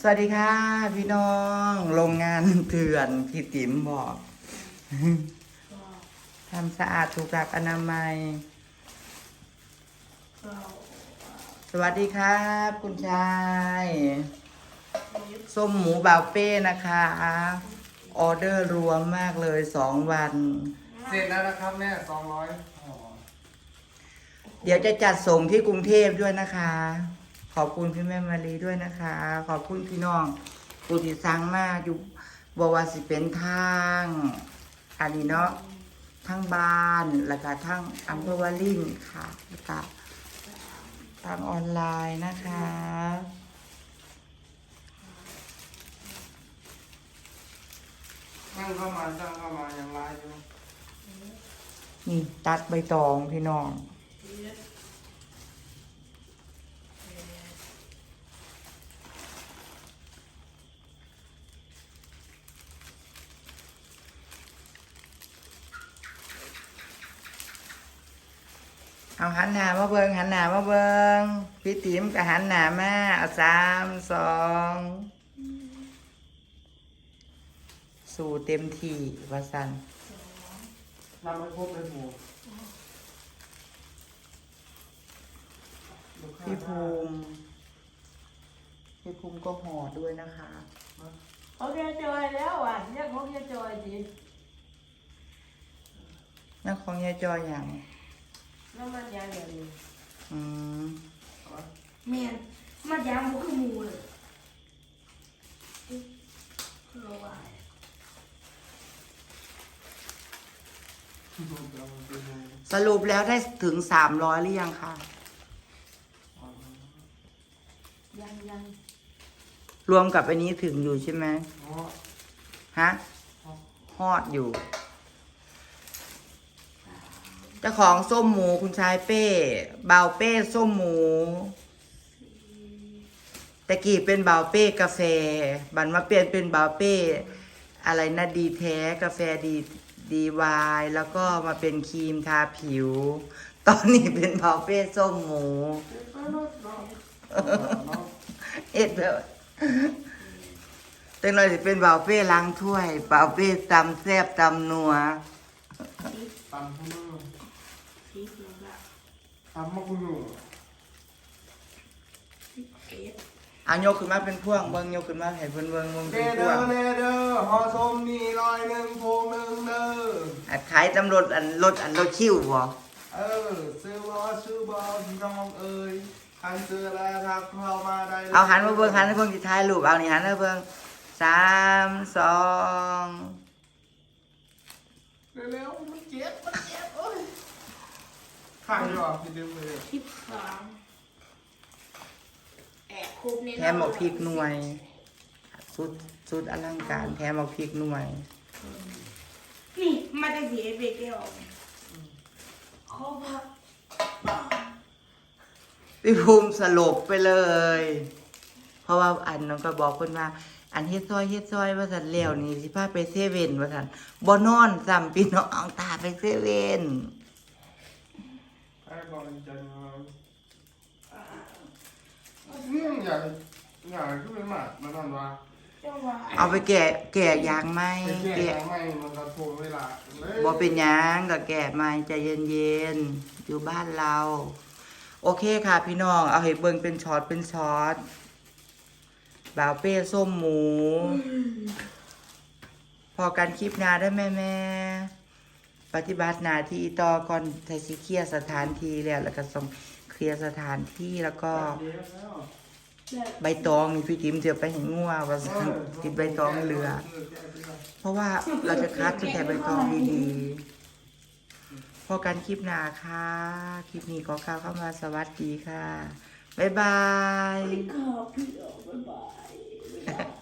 สวัสดีค่ะ พี่น้องโรงงานเถื่อนพี่ติ๋มบอกทำสะอาดถูกหลักอนามัย สวัสดีครับ คุณชายส้มหมูบาวเป้นะคะ ออเดอร์รวมมากเลยสองวัน เสร็จแล้วนะครับเนี่ยสองร้อยห่อเดี๋ยวจะจัดส่งที่กรุงเทพด้วยนะคะ ขอบคุณพี่แม่มารีด้วยนะคะ ขอบคุณพี่น้องผู้ที่สั่งมาอยู่บวาสิเป็นทาง อันนี้เนาะทั้งบ้านแล้วก็ทั้งอำเภอวาลินค่ะแล้วก็ทางออนไลน์นะคะตั้งเข้ามาตั้งเข้ามายังไลฟ์อยู่นี่ตัดใบตองพี่น้อง เอาหันหน้ามาเบิงหันหน้ามาเบิงพี่ติ๋มกับหันหน้ามาเอาสามสองสู่เต็มที่วาสันทำให้ครบเลยหมูลูกค้าพี่ภูมิพี่ภูมิก็ห่อด้วยนะคะเขาแค่จอยแล้วอะเนี่ยเขาแค่จอยดินั่นของยายจอยอย่าง น้ำมันยางเดียวนี้อืมแม่นมันยางมันคือหมูเลยเราว่าสรุปแล้วได้ถึงสามร้อยหรือยังคะยังยังรวมกับอันนี้ถึงอยู่ใช่ไหมอ๋อฮะฮอดอยู่ เจ้าของส้มหมูคุณชายเป้เบาเป้ส้มหมูตะกี้เป็นเบาเป้กาแฟ บันมาเปลี่ยนเป็นเบาเป้อะไรนะดีแท้กาแฟดีดีวายแล้วก็มาเป็นครีมทาผิว ตอนนี้เป็นเบาเป้ส้มหมูก็ดเอ็ดแบบเต็งเลยสิเป็นเบาเป้ล้างถ้วยเบาเป้ตำแซบตำนัวตำข้าวมือ สีเหลืองละตำมะกรูดเอ็ดเอายกขึ้นมาเป็นพวงเบิ้งยกขึ้นมาให้เพิ่นเบิ้งมึงเดเป็นพเด้วองเดเด้อห่อส้มนี่ร้อยหนึ่งพวงหนึ่งเด้ออัดขายตำรวจอันรถอันรถคิ้วบ่เออซื้อรอซื้อบอลน้องเอ้ยคันซื้อแล้วครับเข้ามาได้ลยเอาหันมาเบิ้งหันมาเบิ้งสิท้ายรูปเอานี่หันมาเบิ้งสามสองเร็วๆมันเจ็บมันเจ็บโอ้ย ข้างยอพี่ดึงเลยสิบสองแอบคุบนี่แถมเอาพริกหน่วย สุดสุดอลังการ แถมเอาพริกหน่วย นี่มาได้สีเบรกเดียวขอพักพี่ภูมิสลบไปเลย เพราะว่าอันน้องก็บอกคนว่า อันเฮ็ดซอยเฮ็ดซอยว่าสันแล้วนี่สิพาไปเซเว่นว่าสันบ่นอนซ้ำพี่น้องเอาตาไปเซเว่น ให้บอลจังเลยเรื่องใหญ่ใหญ่ขึ้นไปมากมาทำวะเจ้าว่าเอาไปแก่แก่ยางไหมเป็นแก่แก่ไม่มันกระทวงเวลาเลยบ่เป็นหยังก็แก่ไหมใจเย็นๆอยู่บ้านเรา โอเคค่ะพี่น้องเอาให้เบิ่งเป็นช็อตเป็นช็อตบ่าวเป้ส้มหมู พอกันคลิปหน้าได้แม่แม่ๆป ฏิบัติหน้าที่ต่อก่อนไทยสิเคลียร์สถานที่แล้วแล้วก็ส่งเคลียร์สถานที่แล้วก็ ใบตองนี่พี่จิมจะไปเห็นงัวว่าสั่งกินใบตองเหลือ เพราะว่าเราจะคัดจะแต่ใบตองดีๆพอกันคลิปหน้าค่ะคลิปนี้ก็กล่าวเข้ามาสวัสดีค่ะบ๊ายบายขอบพี่ออกบ๊ายบาย